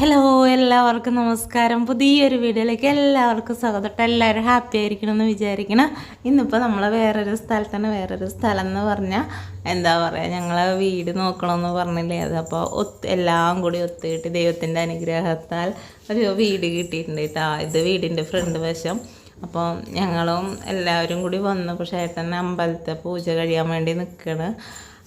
Hello എല്ലാവർക്കും നമസ്കാരം. പുതിയൊരു വീഡിയോയിലേക്ക് എല്ലാവർക്കും സ്വാഗതം. എല്ലാവരും ഹാപ്പി ആയിരിക്കണം എന്ന് വിചാരിക്കണം. ഇന്നിപ്പോൾ നമ്മൾ വേറൊരു സ്ഥലത്താണ് വേറൊരു സ്ഥലം എന്ന് പറഞ്ഞാൽ എന്താ പറയുക ഞങ്ങളെ വീട് നോക്കണമെന്ന് പറഞ്ഞില്ലേ? അത് അപ്പോൾ ഒത്ത് എല്ലാം കൂടി ഒത്തുകിട്ടി ദൈവത്തിന്റെ അനുഗ്രഹത്താൽ ഒരു വീട് കിട്ടിയിട്ടുണ്ട് കേട്ടോ. ഇത് വീടിന്റെ ഫ്രണ്ട് വശം. അപ്പോൾ ഞങ്ങളും എല്ലാവരും കൂടി വന്നു. പക്ഷേ ഏട്ടൻ അമ്പലത്തെ പൂജ കഴിയാൻ വേണ്ടി നിൽക്കണ്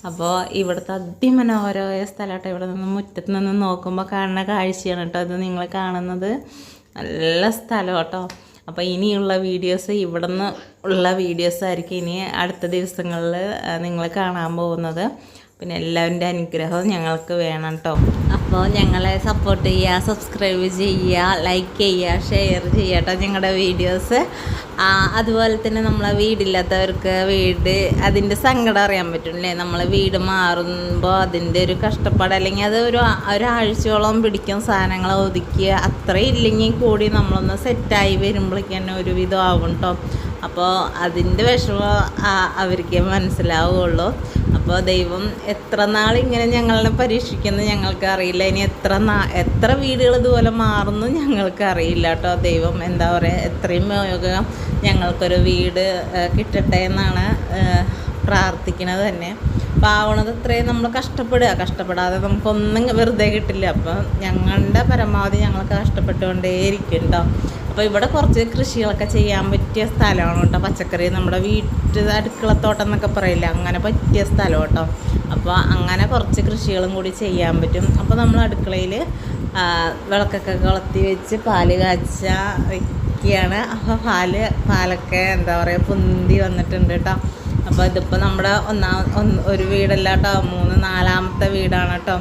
അപ്പോൾ ഇവിടുത്തെ അതിമനോഹരമായ സ്ഥലമാട്ടോ ഇവിടെ നിന്ന് മുറ്റത്ത് നിന്ന് നോക്കുമ്പോൾ കാണുന്ന കാഴ്ചയാണ് കേട്ടോ അത് നിങ്ങൾ കാണുന്നത്. നല്ല സ്ഥലം കേട്ടോ. അപ്പോൾ ഇനിയുള്ള വീഡിയോസ് ഇവിടെ നിന്ന് ഉള്ള വീഡിയോസ് ആയിരിക്കും ഇനി അടുത്ത ദിവസങ്ങളിൽ നിങ്ങൾ കാണാൻ പോകുന്നത്. പിന്നെ എല്ലാവരുടെ അനുഗ്രഹവും ഞങ്ങൾക്ക് വേണം കേട്ടോ. അപ്പോൾ ഞങ്ങളെ സപ്പോർട്ട് ചെയ്യുക സബ്സ്ക്രൈബ് ചെയ്യുക ലൈക്ക് ചെയ്യുക ഷെയർ ചെയ്യുക കേട്ടോ ഞങ്ങളുടെ വീഡിയോസ് അതുപോലെ തന്നെ നമ്മളെ വീടില്ലാത്തവർക്ക് വീട് അതിന്റെ സങ്കടം അറിയാൻ പറ്റില്ലേ നമ്മളെ വീട് മാറുമ്പോൾ അതിന്റെ ഒരു കഷ്ടപ്പാട് അല്ലെങ്കിൽ അത് ഒരു ഒരാഴ്ചയോളം പിടിക്കും സാധനങ്ങൾ ഒതുക്കി. അത്രയും ഇല്ലെങ്കിൽ കൂടി നമ്മളൊന്ന് സെറ്റായി വരുമ്പോഴേക്ക് തന്നെ ഒരുവിധം ആവും കേട്ടോ അപ്പോൾ അതിന്റെ വിഷമം അവർക്ക് മനസ്സിലാവുകയുള്ളൂ അപ്പോൾ ദൈവം എത്ര നാൾ ഇങ്ങനെ ഞങ്ങളെ പരീക്ഷിക്കുന്നു ഞങ്ങൾക്ക് അറിയില്ല. ഇനി എത്ര നാ എത്ര വീടുകൾ ഇതുപോലെ മാറുന്നു ഞങ്ങൾക്ക് അറിയില്ല കേട്ടോ. ദൈവം എന്താ പറയുക എത്രയും വേഗം ഞങ്ങൾക്കൊരു വീട് കിട്ടട്ടെ എന്നാണ് പ്രാർത്ഥിക്കുന്നത് തന്നെ. പാവണത് ഇത്രയും നമ്മൾ കഷ്ടപ്പെടുക. കഷ്ടപ്പെടാതെ നമുക്കൊന്നും വെറുതെ കിട്ടില്ല. അപ്പം ഞങ്ങളുടെ പരമാവധി ഞങ്ങളൊക്കെ കഷ്ടപ്പെട്ടുകൊണ്ടേയിരിക്കും കേട്ടോ അപ്പോൾ ഇവിടെ കുറച്ച് കൃഷികളൊക്കെ ചെയ്യാൻ പറ്റിയ സ്ഥലമാണ് കേട്ടോ. പച്ചക്കറി നമ്മുടെ വീട്ടിൽ അടുക്കളത്തോട്ടം എന്നൊക്കെ പറയില്ല? അങ്ങനെ പറ്റിയ സ്ഥലം കേട്ടോ അപ്പോൾ അങ്ങനെ കുറച്ച് കൃഷികളും കൂടി ചെയ്യാൻ പറ്റും. അപ്പോൾ നമ്മൾ അടുക്കളയിൽ വിളക്കൊക്കെ കൊളത്തി വെച്ച് പാൽ കാച്ച വയ്ക്കുകയാണ് അപ്പോൾ പാൽ പാലൊക്കെ എന്താ പറയുക പൊന്തി വന്നിട്ടുണ്ട് കേട്ടോ. അപ്പോൾ ഇതിപ്പോൾ നമ്മുടെ ഒന്നാം ഒരു വീടല്ല കേട്ടോ മൂന്ന് നാലാമത്തെ വീടാണ് കേട്ടോ.